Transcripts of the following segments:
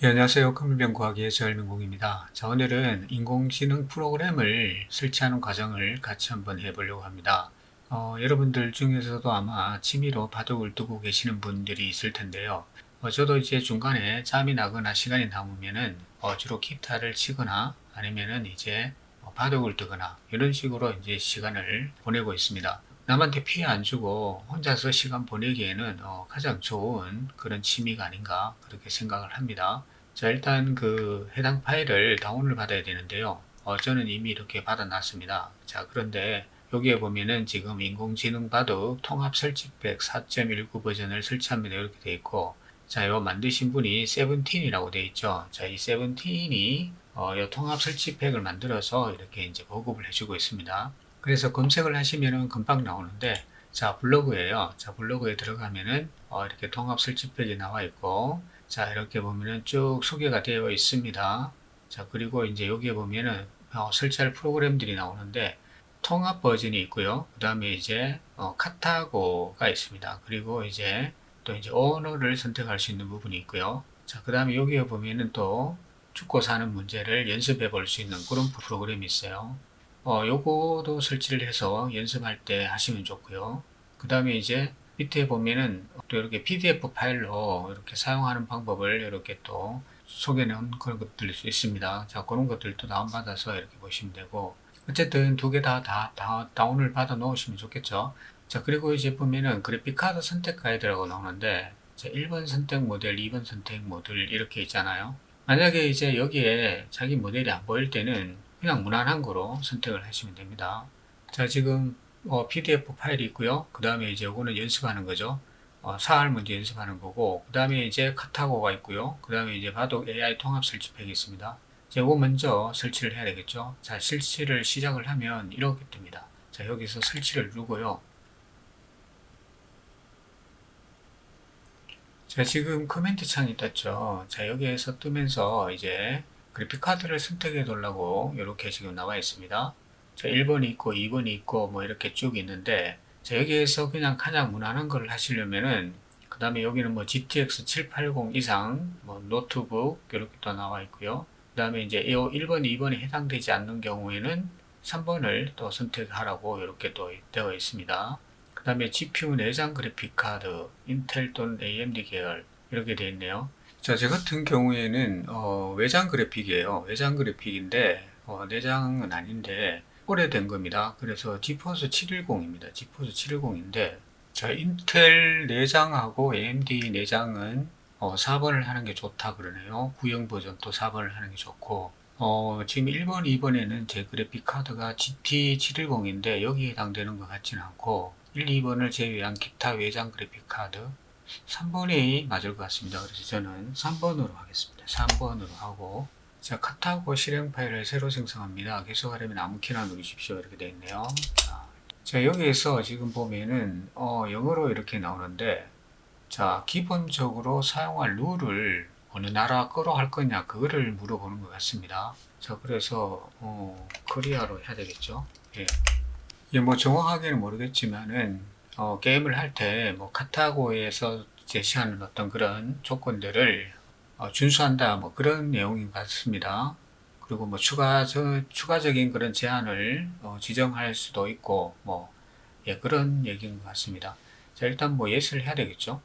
예, 안녕하세요. 금융병과학의 저일민공입니다. 자, 오늘은 인공지능 프로그램을 설치하는 과정을 같이 한번 해보려고 합니다. 어, 여러분들 중에서도 아마 취미로 바둑을 두고 계시는 분들이 있을 텐데요. 어, 저도 이제 중간에 짬이 나거나 시간이 남으면은 어, 주로 기타를 치거나 아니면은 이제 어, 바둑을 두거나 이런 식으로 이제 시간을 보내고 있습니다. 남한테 피해 안 주고 혼자서 시간 보내기에는 어, 가장 좋은 그런 취미가 아닌가 그렇게 생각을 합니다. 자, 일단 그 해당 파일을 다운을 받아야 되는데요. 어, 저는 이미 이렇게 받아놨습니다. 자, 그런데 여기에 보면은 지금 인공지능 바둑 통합 설치팩 4.19 버전을 설치합니다. 이렇게 되어 있고, 자, 이거 만드신 분이 세븐틴이라고 되어 있죠. 자, 이 세븐틴이 어, 이 통합 설치팩을 만들어서 이렇게 이제 보급을 해주고 있습니다. 그래서 검색을 하시면은 금방 나오는데 자 블로그에요. 자 블로그에 들어가면은 어, 이렇게 통합 설치팩이 나와 있고 자 이렇게 보면은 쭉 소개가 되어 있습니다. 자 그리고 이제 여기에 보면은 어, 설치할 프로그램들이 나오는데 통합 버전이 있고요. 그 다음에 이제 어, 카타고가 있습니다. 그리고 이제 또 이제 언어를 선택할 수 있는 부분이 있고요. 자그 다음에 여기에 보면은 또 죽고 사는 문제를 연습해 볼 수 있는 그런 프로그램이 있어요. 어, 요거도 설치를 해서 연습할 때 하시면 좋고요. 그 다음에 이제 밑에 보면은 또 이렇게 PDF 파일로 이렇게 사용하는 방법을 이렇게 또 소개는 그런 것들이 있습니다. 자, 그런 것들도 다운받아서 이렇게 보시면 되고, 어쨌든 두 개 다, 다, 다 다운을 받아 놓으시면 좋겠죠. 자, 그리고 이제 보면은 그래픽카드 선택 가이드라고 나오는데, 자, 1번 선택 모델, 2번 선택 모델 이렇게 있잖아요. 만약에 이제 여기에 자기 모델이 안 보일 때는 그냥 무난한 거로 선택을 하시면 됩니다. 자, 지금 어, PDF 파일이 있고요. 그 다음에 이제 이거는 연습하는 거죠. 어, 사할 문제 연습하는 거고, 그 다음에 이제 카타고가 있고요. 그 다음에 이제 바둑 AI 통합 설치팩이 있습니다. 자, 이거 먼저 설치를 해야 되겠죠. 자, 설치를 시작을 하면 이렇게 뜹니다. 자, 여기서 설치를 누르고요. 자, 지금 코멘트 창이 떴죠. 자, 여기에서 뜨면서 이제 그래픽 카드를 선택해 놓으려고 이렇게 지금 나와 있습니다. 자, 1번이 있고 2번이 있고 뭐 이렇게 쭉 있는데 자, 여기에서 그냥 가장 무난한 걸 하시려면은 그 다음에 여기는 뭐 GTX 780 이상 뭐 노트북 이렇게 또 나와 있고요. 그 다음에 이제 이 1번, 2번이 해당되지 않는 경우에는 3번을 또 선택하라고 이렇게 또 되어 있습니다. 그 다음에 GPU 내장 그래픽 카드, 인텔 또는 AMD 계열 이렇게 되어 있네요. 자, 제 같은 경우에는 어, 외장 그래픽이에요. 외장 그래픽인데 어, 내장은 아닌데 오래된 겁니다. 그래서 지포스 710입니다. 지포스 710인데 자, 인텔 내장하고 AMD 내장은 어, 4번을 하는 게 좋다 그러네요. 구형 버전 또 4번을 하는 게 좋고 어, 지금 1번, 2번에는 제 그래픽 카드가 GT710인데 여기에 해당되는 것 같지는 않고 1, 2번을 제외한 기타 외장 그래픽 카드 3번이 맞을 것 같습니다. 그래서 저는 3번으로 하겠습니다. 3번으로 하고 자 카타고 실행 파일을 새로 생성합니다. 계속하려면 아무 키나 누르십시오. 이렇게 되어 있네요. 자, 자 여기에서 지금 보면은 어, 영어로 이렇게 나오는데 자 기본적으로 사용할 룰을 어느 나라 거로 할 거냐 그거를 물어보는 것 같습니다. 자 그래서 어, 코리아로 해야 되겠죠. 예. 예, 뭐 정확하게는 모르겠지만은 어, 게임을 할 때 뭐 카타고에서 제시하는 어떤 그런 조건들을 어, 준수한다 뭐 그런 내용인 것 같습니다. 그리고 뭐 추가적 추가적인 그런 제한을 어, 지정할 수도 있고 뭐 예, 그런 얘기인 것 같습니다. 자 일단 뭐 예스를 해야 되겠죠.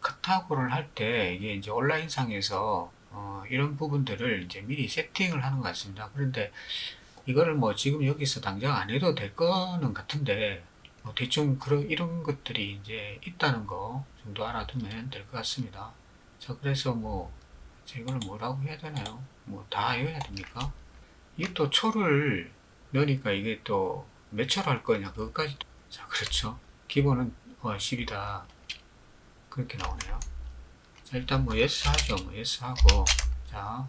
카타고를 할 때 이게 이제 온라인상에서 어, 이런 부분들을 이제 미리 세팅을 하는 것 같습니다. 그런데 이거를 뭐 지금 여기서 당장 안 해도 될 거는 같은데 뭐 대충 그런 이런 것들이 이제 있다는 거 정도 알아두면 될 것 같습니다. 자 그래서 뭐 이걸 뭐라고 해야 되나요? 뭐 다 해야 됩니까? 이게 또 초를 넣으니까 이게 또 몇 초로 할 거냐 그것까지 자 그렇죠. 기본은 어, 10이다 그렇게 나오네요. 자 일단 뭐 예스 하죠. 뭐 예스 하고 자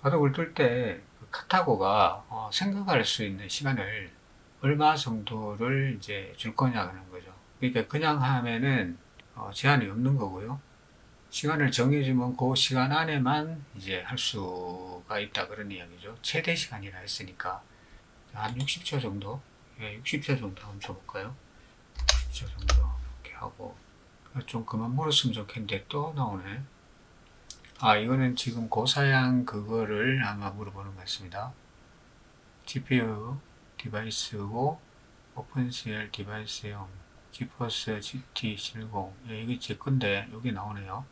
바둑을 둘때 그 카타고가 어, 생각할 수 있는 시간을 얼마 정도를 이제 줄 거냐는 거죠. 그러니까 그냥 하면은 어, 제한이 없는 거고요. 시간을 정해주면 그 시간 안에만 이제 할 수가 있다 그런 이야기죠. 최대 시간이라 했으니까 한 60초 정도, 예, 60초 정도 한번 줘볼까요? 60초 정도 이렇게 하고 좀 그만 물었으면 좋겠는데 또 나오네. 아, 이거는 지금 고사양 그거를 아마 물어보는 것 같습니다. GPU 디바이스고 오픈CL 디바이스용 지포스 GT70 예, 이게 제 건데 여기 나오네요.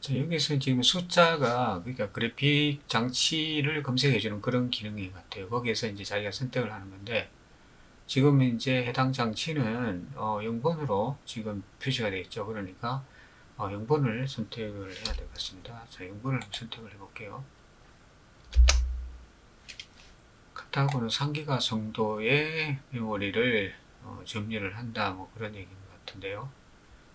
자, 여기서 지금 숫자가 그러니까 그래픽 장치를 검색해 주는 그런 기능인 것 같아요. 거기에서 이제 자기가 선택을 하는 건데 지금 이제 해당 장치는 어, 0번으로 지금 표시가 되어 있죠. 그러니까 어, 0번을 선택을 해야 될 것 같습니다. 자, 0번을 선택을 해 볼게요. 카타고는 3기가 정도의 메모리를 어, 점유를 한다 뭐 그런 얘기인 것 같은데요.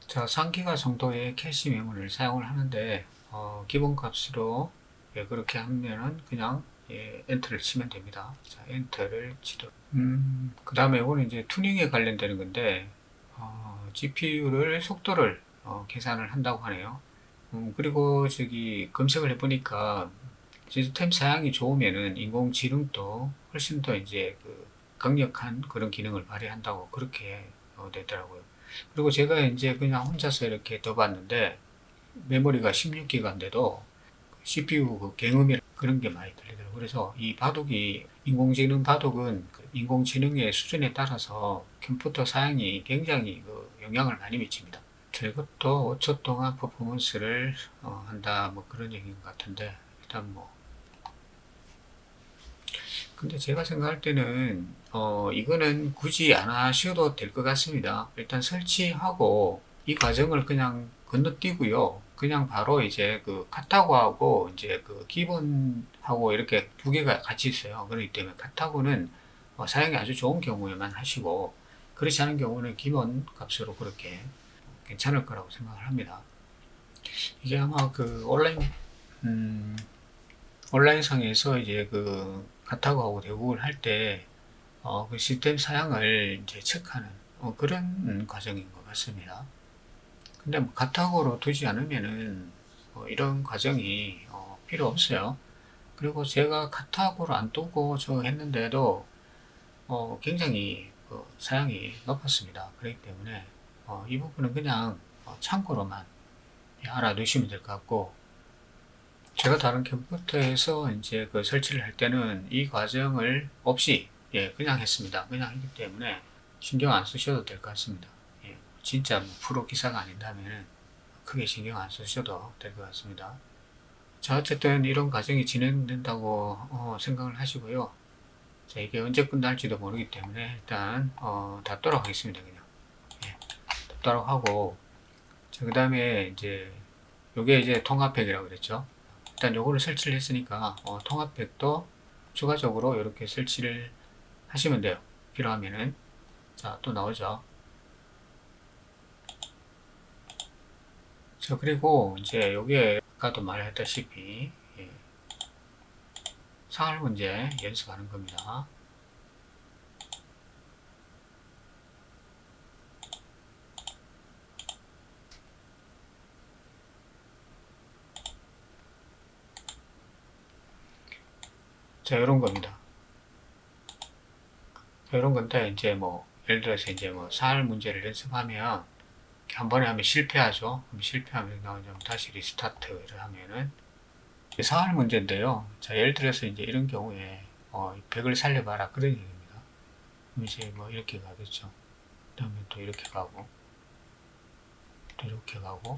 자, 3기가 정도의 캐시 메모리를 사용을 하는데 어, 기본 값으로 예, 그렇게 하면은 그냥 예, 엔터를 치면 됩니다. 자, 엔터를 치도록. 음, 그 다음에 이거는 이제 투닝에 관련되는 건데 어, GPU를 속도를 어, 계산을 한다고 하네요. 음, 그리고 저기 검색을 해보니까 시스템 사양이 좋으면은 인공지능도 훨씬 더 이제 그 강력한 그런 기능을 발휘한다고 그렇게 어, 되더라고요. 그리고 제가 이제 그냥 혼자서 이렇게 떠봤는데 메모리가 16기가인데도 CPU 그 경음이 그런 게 많이 들리더라고요. 그래서 이 바둑이 인공지능 바둑은 그 인공지능의 수준에 따라서 컴퓨터 사양이 굉장히 그 영향을 많이 미칩니다. 저것도 5초 동안 퍼포먼스를 어, 한다 뭐 그런 얘기인 것 같은데 일단 뭐 근데 제가 생각할 때는 어 이거는 굳이 안 하셔도 될 것 같습니다. 일단 설치하고 이 과정을 그냥 건너뛰고요. 그냥 바로 이제 그 카타고하고 이제 그 기본하고 이렇게 두 개가 같이 있어요. 그렇기 때문에 카타고는 어 사용이 아주 좋은 경우에만 하시고 그렇지 않은 경우는 기본 값으로 그렇게 괜찮을 거라고 생각을 합니다. 이게 아마 그 온라인 음 온라인상에서 이제 그 카타고하고 대국을 할 때, 어, 그 시스템 사양을 이제 체크하는 어, 그런 과정인 것 같습니다. 근데 뭐 카타고로 두지 않으면은 어, 이런 과정이 어, 필요 없어요. 그리고 제가 카타고로 안 두고 저 했는데도 어, 굉장히 그 사양이 높았습니다. 그렇기 때문에 어, 이 부분은 그냥 어, 참고로만 알아두시면 될 것 같고 제가 다른 컴퓨터에서 이제 그 설치를 할 때는 이 과정을 없이 예, 그냥 했습니다. 그냥 했기 때문에 신경 안 쓰셔도 될 것 같습니다. 예, 진짜 뭐 프로 기사가 아닌다면 크게 신경 안 쓰셔도 될 것 같습니다. 자, 어쨌든 이런 과정이 진행된다고 어, 생각을 하시고요. 자, 이게 언제 끝날지도 모르기 때문에 일단 어, 닫도록 하겠습니다. 그냥 예, 닫도록 하고 그 다음에 이제 요게 이제 통합팩이라고 그랬죠. 일단 요거를 설치를 했으니까 어, 통합팩도 추가적으로 이렇게 설치를 하시면 돼요. 필요하면은 자 또 나오죠. 자 그리고 이제 여기에 아까도 말했다시피 예, 상할 문제 연습하는 겁니다. 자, 이런 겁니다. 자, 이런 건데, 이제 뭐, 예를 들어서 이제 뭐, 사할 문제를 연습하면, 한 번에 하면 실패하죠. 그럼 실패하면 나오면 다시 리스타트를 하면은, 사할 문제인데요. 자, 예를 들어서 이제 이런 경우에, 어, 100을 살려봐라. 그런 얘기입니다. 그럼 이제 뭐, 이렇게 가겠죠. 그 다음에 또 이렇게 가고, 또 이렇게 가고,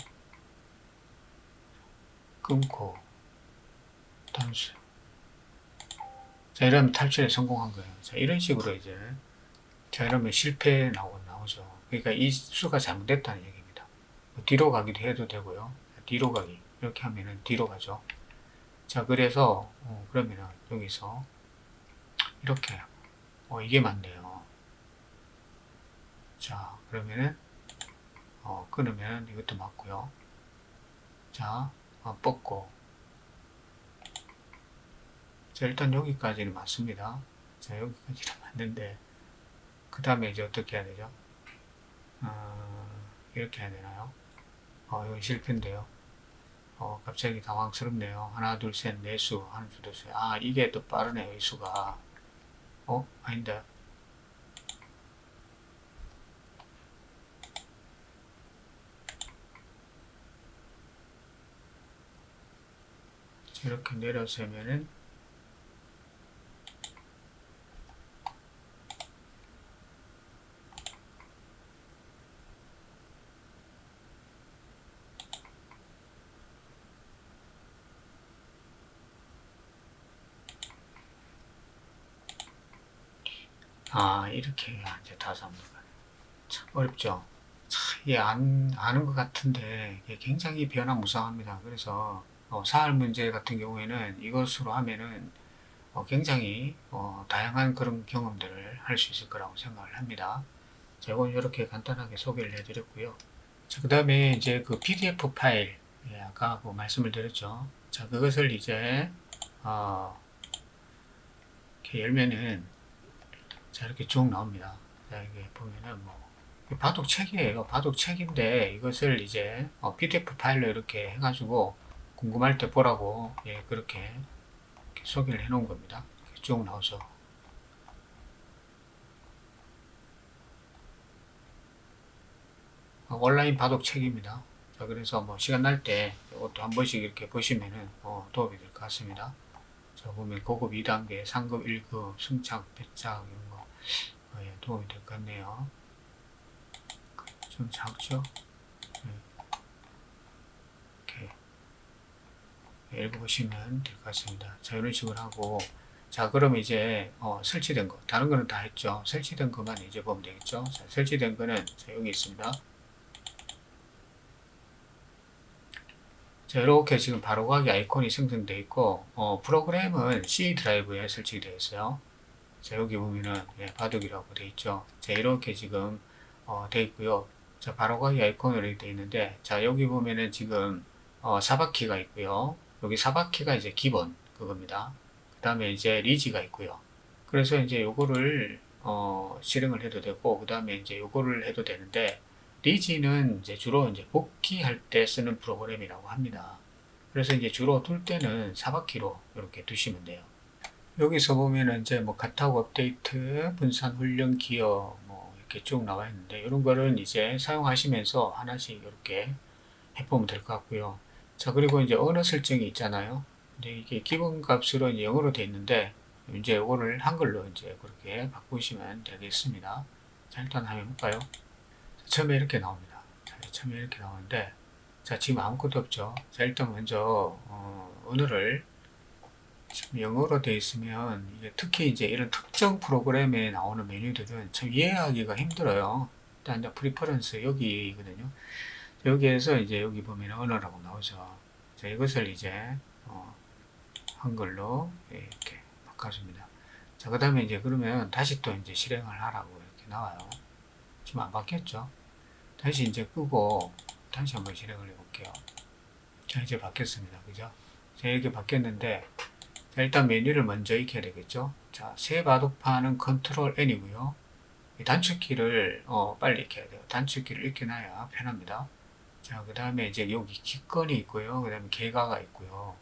끊고, 단수. 자, 이러면 탈출에 성공한 거예요. 자, 이런 식으로 이제, 자, 이러면 실패 나오, 나오죠. 그러니까 이 수가 잘못됐다는 얘기입니다. 뭐 뒤로 가기도 해도 되고요. 뒤로 가기. 이렇게 하면은 뒤로 가죠. 자, 그래서, 어, 그러면은 여기서, 이렇게, 어, 이게 맞네요. 자, 그러면은, 어, 끊으면 이것도 맞고요. 자, 어, 뻗고, 자, 일단 여기까지는 맞습니다. 자, 여기까지는 맞는데, 그 다음에 이제 어떻게 해야 되죠? 어, 이렇게 해야 되나요? 어, 이건 실패인데요. 어, 갑자기 당황스럽네요. 하나, 둘, 셋, 네 수, 하나, 둘, 셋. 아, 이게 더 빠르네요, 이 수가. 어? 아닌데. 이렇게 내려서면은 아 이렇게 이제 다섯 한번 참 어렵죠. 참 이게 안 아는 것 같은데 이게 굉장히 변화무쌍합니다. 그래서 어, 사활 문제 같은 경우에는 이것으로 하면은 어, 굉장히 어, 다양한 그런 경험들을 할 수 있을 거라고 생각을 합니다. 자, 이건 이렇게 간단하게 소개를 해드렸고요. 자, 그 다음에 이제 그 PDF 파일, 예, 아까 그 말씀을 드렸죠. 자, 그것을 이제 어, 이렇게 열면은 자 이렇게 쭉 나옵니다. 자 이게 보면은 뭐 바둑 책이에요. 바둑 책인데 이것을 이제 어, PDF 파일로 이렇게 해가지고 궁금할 때 보라고 예 그렇게 소개를 해놓은 겁니다. 쭉 나오죠. 어, 온라인 바둑 책입니다. 자 그래서 뭐 시간 날 때 이것도 한 번씩 이렇게 보시면은 어, 도움이 될 것 같습니다. 자 보면 고급 2단계, 상급 1급, 승착, 배착 이런 거 어, 예, 도움이 될 것 같네요. 좀 작죠? 예. 이렇게 읽어보시면 될 것 같습니다. 자 이런 식으로 하고 자 그럼 이제 어, 설치된 거 다른 거는 다 했죠. 설치된 것만 이제 보면 되겠죠. 자, 설치된 거는 자, 여기 있습니다. 자, 이렇게 지금 바로가기 아이콘이 생성되어 있고, 어, 프로그램은 C 드라이브에 설치되어 있어요. 자, 여기 보면은, 예, 바둑이라고 되어 있죠. 자, 이렇게 지금, 어, 되어 있고요. 자, 바로가기 아이콘으로 되어 있는데, 자, 여기 보면은 지금, 어, 사바키가 있고요. 여기 사바키가 이제 기본, 그겁니다. 그 다음에 이제 리지가 있고요. 그래서 이제 요거를, 어, 실행을 해도 되고, 그 다음에 이제 요거를 해도 되는데, 리지는 이제 주로 이제 복귀할 때 쓰는 프로그램이라고 합니다. 그래서 이제 주로 둘 때는 사바키로 이렇게 두시면 돼요. 여기서 보면은 이제 뭐 카타고 업데이트, 분산 훈련 기어 뭐 이렇게 쭉 나와 있는데 이런 거를 이제 사용하시면서 하나씩 이렇게 해보면 될 것 같고요. 자 그리고 이제 언어 설정이 있잖아요. 근데 이게 기본 값으로 이제 영어로 되어 있는데 이제 이거를 한글로 이제 그렇게 바꾸시면 되겠습니다. 자 일단 한번 해볼까요? 처음에 이렇게 나옵니다. 자, 처음에 이렇게 나오는데, 자, 지금 아무것도 없죠. 자, 일단 먼저, 어, 언어를, 지금 영어로 되어 있으면, 이게 특히 이제 이런 특정 프로그램에 나오는 메뉴들은 참 이해하기가 힘들어요. 일단 이제 프리퍼런스 여기거든요. 여기에서 이제 여기 보면 언어라고 나오죠. 자, 이것을 이제, 어, 한글로 이렇게 바꿔줍니다. 자, 그 다음에 이제 그러면 다시 또 이제 실행을 하라고 이렇게 나와요. 지금 안 바뀌었죠? 다시 이제 끄고 다시 한번 실행을 해볼게요. 자 이제 바뀌었습니다. 그죠? 자 이렇게 바뀌었는데 자, 일단 메뉴를 먼저 익혀야 되겠죠? 자, 새 바둑판은 컨트롤 N이고요. 이 단축키를 어, 빨리 익혀야 돼요. 단축키를 익혀놔야 편합니다. 자, 그 다음에 이제 여기 기권이 있고요. 그 다음에 개가가 있고요.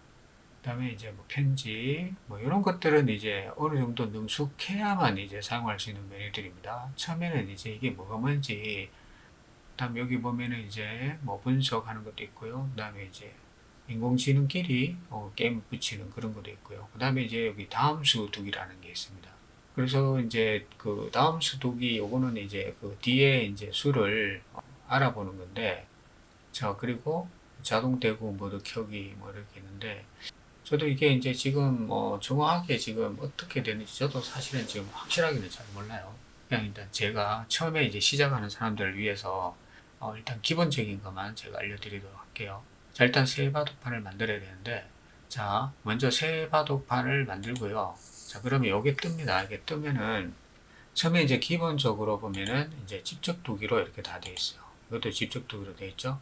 그 다음에 이제 뭐 편지, 뭐 이런 것들은 이제 어느 정도 능숙해야만 이제 사용할 수 있는 메뉴들입니다. 처음에는 이제 이게 뭐가 뭔지 다음 여기 보면은 이제 뭐 분석하는 것도 있고요. 그 다음에 이제 인공지능끼리 어, 게임 붙이는 그런 것도 있고요. 그 다음에 이제 여기 다음 수 두기라는 게 있습니다. 그래서 이제 그 다음 수 두기 요거는 이제 그 뒤에 이제 수를 어, 알아보는 건데 자 그리고 자동 대구 모드 켜기 뭐 이렇게 있는데 저도 이게 이제 지금 뭐 정확하게 지금 어떻게 되는지 저도 사실은 지금 확실하게는 잘 몰라요. 그냥 일단 제가 처음에 이제 시작하는 사람들을 위해서 어, 일단 기본적인 것만 제가 알려드리도록 할게요. 자, 일단 새 바둑판을 만들어야 되는데, 자, 먼저 새 바둑판을 만들고요. 자, 그러면 여기 뜹니다. 이게 뜨면은, 처음에 이제 기본적으로 보면은, 이제 직접 두기로 이렇게 다 되어 있어요. 이것도 직접 두기로 되어 있죠.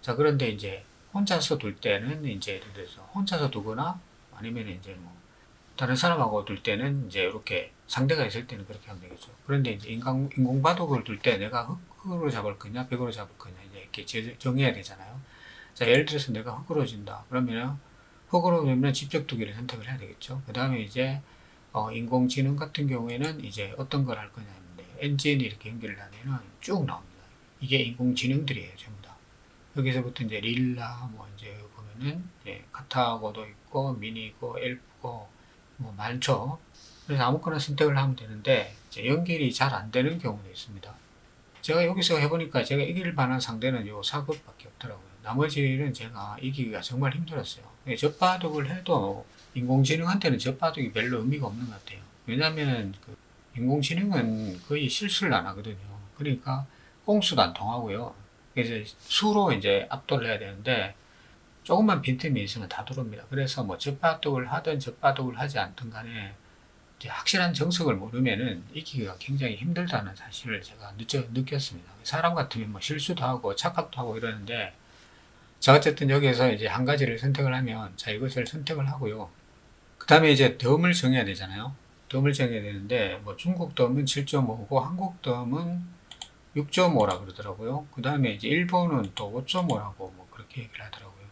자, 그런데 이제 혼자서 둘 때는 이제 예를 들어서 혼자서 두거나 아니면 이제 뭐, 다른 사람하고 둘 때는 이제 이렇게 상대가 있을 때는 그렇게 하면 되겠죠. 그런데 이제 인공, 인공바둑을 둘 때 내가 흑으로 잡을 거냐, 백으로 잡을 거냐, 이제 이렇게 정해야 되잖아요. 자, 예를 들어서 내가 흑으로 진다. 그러면은 흑으로 되면 직접 두기를 선택을 해야 되겠죠. 그 다음에 이제 어, 인공지능 같은 경우에는 이제 어떤 걸 할 거냐인데 엔진이 이렇게 연결을 하면은 쭉 나옵니다. 이게 인공지능들이에요, 전부 다. 여기서부터 이제 릴라, 뭐 이제 보면 경우에는 예, 카타고도 있고 미니고 엘프고 뭐 많죠. 그래서 아무거나 선택을 하면 되는데 이제 연결이 잘 안 되는 경우도 있습니다. 제가 여기서 해보니까 제가 이길 만한 상대는 요 사급밖에 없더라고요. 나머지는 제가 이기기가 정말 힘들었어요. 예, 젖바둑을 해도 인공지능한테는 젖바둑이 별로 의미가 없는 것 같아요. 왜냐하면 그 인공지능은 거의 실수를 안 하거든요. 그러니까 꽁수도 안 통하고요. 그래서 수로 이제 압도를 해야 되는데 조금만 빈틈이 있으면 다 들어옵니다. 그래서 뭐 젖바둑을 하든 젖바둑을 하지 않든 간에 이제 확실한 정석을 모르면은 이기기가 굉장히 힘들다는 사실을 제가 느꼈습니다. 사람 같으면 뭐 실수도 하고 착각도 하고 이러는데 자 어쨌든 여기에서 이제 한 가지를 선택을 하면 자 이것을 선택을 하고요. 그 다음에 이제 덤을 정해야 되잖아요. 덤을 정해야 되는데 뭐 중국 덤은 7.5고 한국 덤은 6.5라 그러더라고요. 그 다음에 이제 일본은 또 5.5라고 뭐 그렇게 얘기를 하더라고요.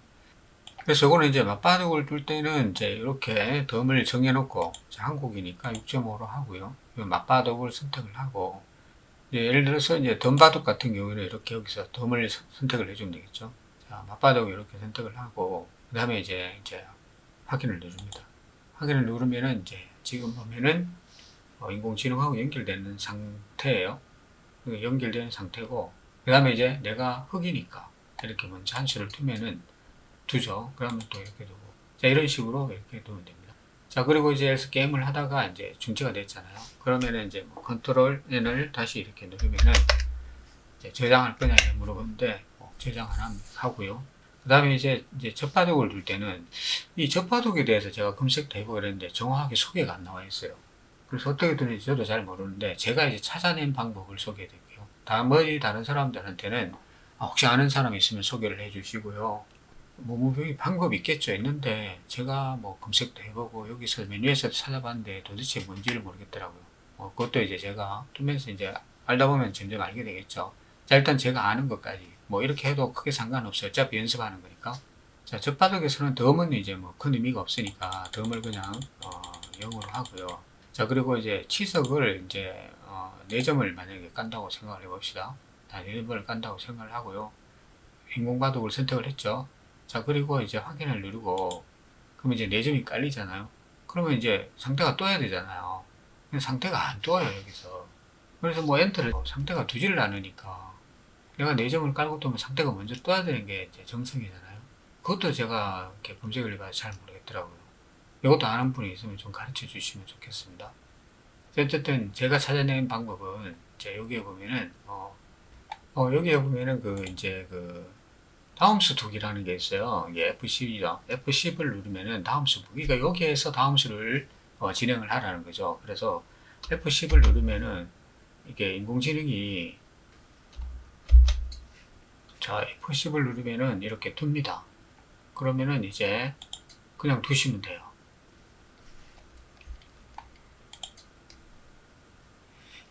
그래서 이거는 이제 맞바둑을 둘 때는 이제 이렇게 덤을 정해놓고 자, 한국이니까 6.5로 하고요. 이 맞바둑을 선택을 하고 예를 들어서 이제 덤바둑 같은 경우는 이렇게 여기서 덤을 선- 선택을 해주면 되겠죠. 자, 맞바둑 이렇게 선택을 하고 그 다음에 이제 이제 확인을 누릅니다. 확인을 누르면은 이제 지금 보면은 어, 인공지능하고 연결되는 상태예요. 그 연결되는 상태고 그 다음에 이제 내가 흑이니까 이렇게 먼저 한 수를 두면은 두죠. 그러면 또 이렇게 두고 자 이런 식으로 이렇게 두면 됩니다. 자 그리고 이제 여기서 게임을 하다가 이제 중지가 됐잖아요. 그러면은 이제 뭐 컨트롤 N을 다시 이렇게 누르면은 저장할 거냐 물어보는데 뭐 저장을 함- 하고요. 그 다음에 이제 이제 젖바둑을 둘 때는 이 젖바둑에 대해서 제가 검색도 해보고 그랬는데 정확하게 소개가 안 나와 있어요. 그래서 어떻게 되는지 저도 잘 모르는데 제가 이제 찾아낸 방법을 소개해 드릴게요. 나머지 다른 사람들한테는 아, 혹시 아는 사람 있으면 소개를 해 주시고요. 뭐, 뭐 여기 방법이 있겠죠. 있는데 제가 뭐 검색도 해보고 여기서 메뉴에서 찾아봤는데 도대체 뭔지를 모르겠더라고요. 어, 그것도 이제 제가 두면서 이제 알다 보면 점점 알게 되겠죠. 자 일단 제가 아는 것까지 뭐 이렇게 해도 크게 상관없어요. 어차피 연습하는 거니까. 자 젖바닥에서는 덤은 이제 뭐 큰 의미가 없으니까 덤을 그냥 어, 0으로 하고요. 자 그리고 이제 치석을 이제 어, 4점을 만약에 깐다고 생각을 해봅시다. 자, 4점을 깐다고 생각을 하고요. 인공바둑을 선택을 했죠. 자 그리고 이제 확인을 누르고 그러면 이제 4점이 깔리잖아요. 그러면 이제 상태가 떠야 되잖아요. 근데 상태가 안 떠요 여기서. 그래서 뭐 엔터를 상태가 두지를 않으니까 내가 4점을 깔고 뜨면 상태가 먼저 떠야 되는 게 이제 정석이잖아요. 그것도 제가 이렇게 검색을 해봐서 잘 모르겠더라고요. 이것도 아는 분이 있으면 좀 가르쳐 주시면 좋겠습니다. 어쨌든 제가 찾아낸 방법은 이제 여기에 보면은 어, 어, 여기에 보면은 그 이제 그 다음 수 두기라는 게 있어요. 이게 F10이죠. F10을 누르면은 다음 수 두기. 그러니까 여기에서 다음 수를 어, 진행을 하라는 거죠. 그래서 F10을 누르면은 이게 인공지능이 자 F10을 누르면은 이렇게 둡니다. 그러면은 이제 그냥 두시면 돼요.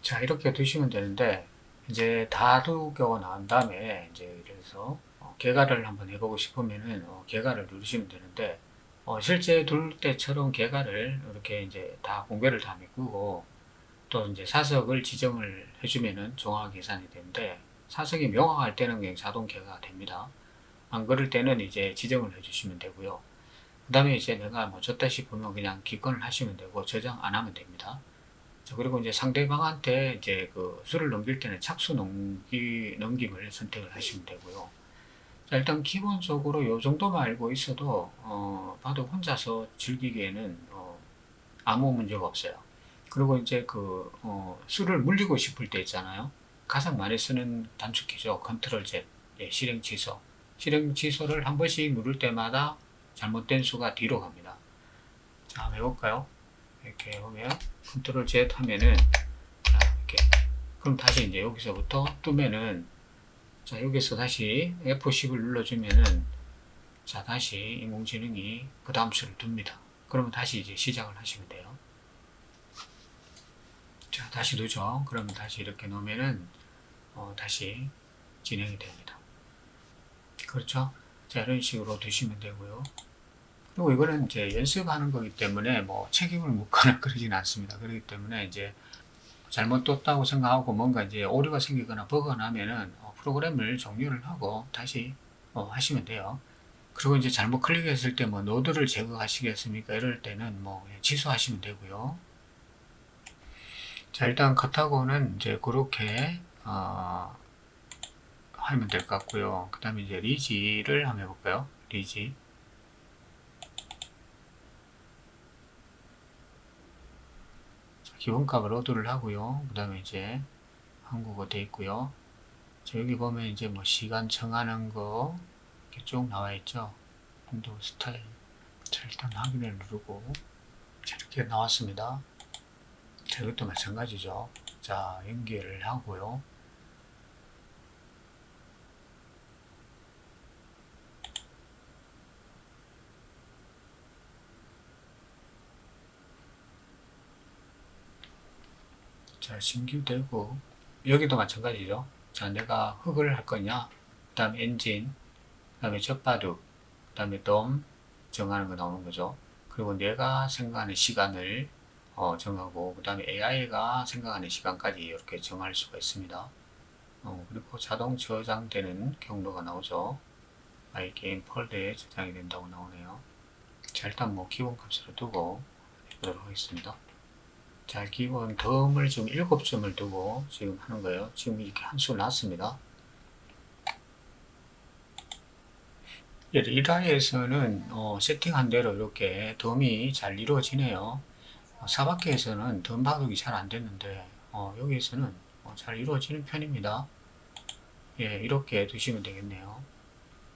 자 이렇게 두시면 되는데 이제 다 두고 나온 다음에 이제 그래서 어, 개가를 한번 해보고 싶으면은 어, 개가를 누르시면 되는데 어, 실제 둘 때처럼 개가를 이렇게 이제 다 공개를 다 메꾸고 또 이제 사석을 지정을 해주면은 정확하게 계산이 되는데 사석이 명확할 때는 그냥 자동 개가 됩니다. 안 그럴 때는 이제 지정을 해주시면 되고요. 그 다음에 이제 내가 뭐 졌다 싶으면 그냥 기권을 하시면 되고 저장 안 하면 됩니다. 자, 그리고 이제 상대방한테 이제 그 수를 넘길 때는 착수 넘기, 넘김을 선택을 하시면 되고요. 자, 일단 기본적으로 요 정도만 알고 있어도, 어, 봐도 혼자서 즐기기에는, 어, 아무 문제가 없어요. 그리고 이제 그, 어, 수를 물리고 싶을 때 있잖아요. 가장 많이 쓰는 단축키죠. 컨트롤 Z, 예, 실행 취소. 실행 취소를 한 번씩 누를 때마다 잘못된 수가 뒤로 갑니다. 자, 한번 해볼까요? 이렇게 보면 컨트롤 Z 하면은 자, 이렇게 그럼 다시 이제 여기서부터 뜨면은 자 여기서 다시 F10을 눌러주면은 자 다시 인공지능이 그 다음 수를 둡니다. 그러면 다시 이제 시작을 하시면 돼요. 자 다시 누죠. 그러면 다시 이렇게 놓으면은 어, 다시 진행이 됩니다. 그렇죠? 자 이런 식으로 두시면 되고요. 그리고 이거는 이제 연습하는 거기 때문에 뭐 책임을 묻거나 그러진 않습니다. 그렇기 때문에 이제 잘못 떴다고 생각하고 뭔가 이제 오류가 생기거나 버그가 나면은 어, 프로그램을 종료를 하고 다시 어, 하시면 돼요. 그리고 이제 잘못 클릭했을 때 뭐 노드를 제거하시겠습니까? 이럴 때는 뭐 그냥 취소하시면 되고요. 자 일단 컷하고는 이제 그렇게 어, 하면 될 것 같고요. 그 다음에 이제 리지를 한번 해볼까요? 리지 자, 기본값을 로드를 하고요. 그 다음에 이제 한국어 돼 있고요. 자, 여기 보면 이제 뭐 시간 정하는 거 이렇게 쭉 나와 있죠. 윈도우 스타일. 자, 일단 확인을 누르고 자, 이렇게 나왔습니다. 자, 이것도 마찬가지죠. 자, 연결을 하고요. 자, 신규되고 여기도 마찬가지죠. 자, 내가 흙을 할 거냐? 그 다음에 엔진, 그 다음에 젖바둑, 그 다음에 돔 정하는 거 나오는 거죠. 그리고 내가 생각하는 시간을 어, 정하고 그 다음에 AI가 생각하는 시간까지 이렇게 정할 수가 있습니다. 어, 그리고 자동 저장되는 경로가 나오죠. 아이 게임 폴더에 저장이 된다고 나오네요. 자, 일단 뭐 기본 값으로 두고 해보도록 하겠습니다. 자, 기본 덤을 지금 7점을 두고 지금 하는 거예요. 지금 이렇게 한 수 났습니다. 예, 1화에서는 어, 세팅한 대로 이렇게 덤이 잘 이루어지네요. 어, 사박계에서는 덤 바둑이 잘안 됐는데 어, 여기에서는 어, 잘 이루어지는 편입니다. 예, 이렇게 두시면 되겠네요.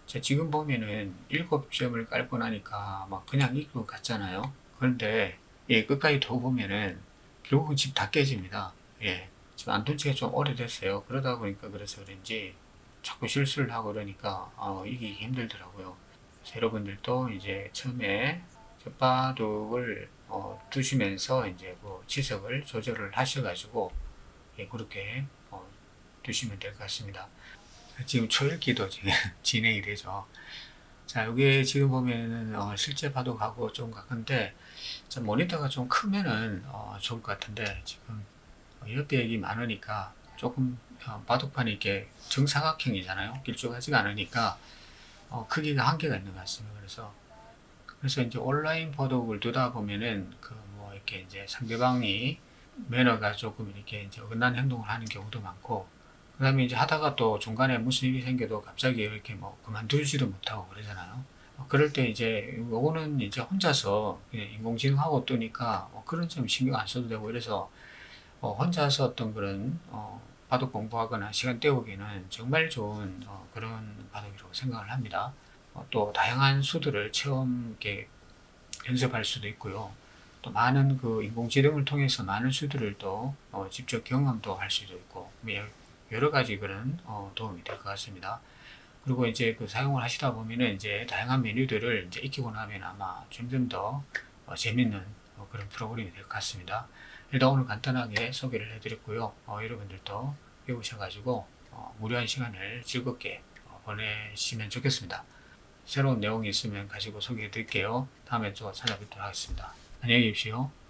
자, 지금 보면은 7점을 깔고 나니까 막 그냥 이길 것 같잖아요. 그런데 예, 끝까지 더 보면은 결국은 집 다 깨집니다. 예, 지금 안둔 지가 좀 오래됐어요. 그러다 보니까 그래서 그런지 자꾸 실수를 하고 그러니까 어, 이기기 힘들더라고요. 여러분들도 이제 처음에 젖바둑을 어, 두시면서 이제 뭐 지석을 조절을 하셔가지고 예, 그렇게 어, 두시면 될 것 같습니다. 지금 초읽기도 지금 진행이 되죠. 자, 여기 지금 보면은 어, 실제 바둑하고 좀 같은데 자, 모니터가 좀 크면은 어, 좋을 것 같은데 지금 어, 옆에 많으니까 조금 어, 바둑판이 이렇게 정사각형이잖아요. 길쭉하지가 않으니까 어, 크기가 한계가 있는 것 같습니다. 그래서 그래서 이제 온라인 바둑을 두다 보면은 그 뭐 이렇게 이제 상대방이 매너가 조금 이렇게 이제 어긋난 행동을 하는 경우도 많고 그 다음에 이제 하다가 또 중간에 무슨 일이 생겨도 갑자기 이렇게 뭐 그만두지도 못하고 그러잖아요. 어, 그럴 때 이제 요거는 이제 혼자서 인공지능하고 뜨니까 어, 그런 점 신경 안 써도 되고 이래서 어, 혼자서 어떤 그런 어, 바둑 공부하거나 시간 때우기는 정말 좋은 어, 그런 바둑이라고 생각을 합니다. 어, 또 다양한 수들을 처음 이렇게 연습할 수도 있고요. 또 많은 그 인공지능을 통해서 많은 수들을 또 어, 직접 경험도 할 수도 있고 뭐 여러 가지 그런 어, 도움이 될 것 같습니다. 그리고 이제 그 사용을 하시다 보면은 이제 다양한 메뉴들을 이제 익히고 나면 아마 점점 더 어, 재밌는 어, 그런 프로그램이 될 것 같습니다. 일단 오늘 간단하게 소개를 해드렸고요. 어, 여러분들도 배우셔가지고 어, 무료한 시간을 즐겁게 어, 보내시면 좋겠습니다. 새로운 내용이 있으면 가지고 소개해 드릴게요. 다음에 또 찾아뵙도록 하겠습니다. 안녕히 계십시오.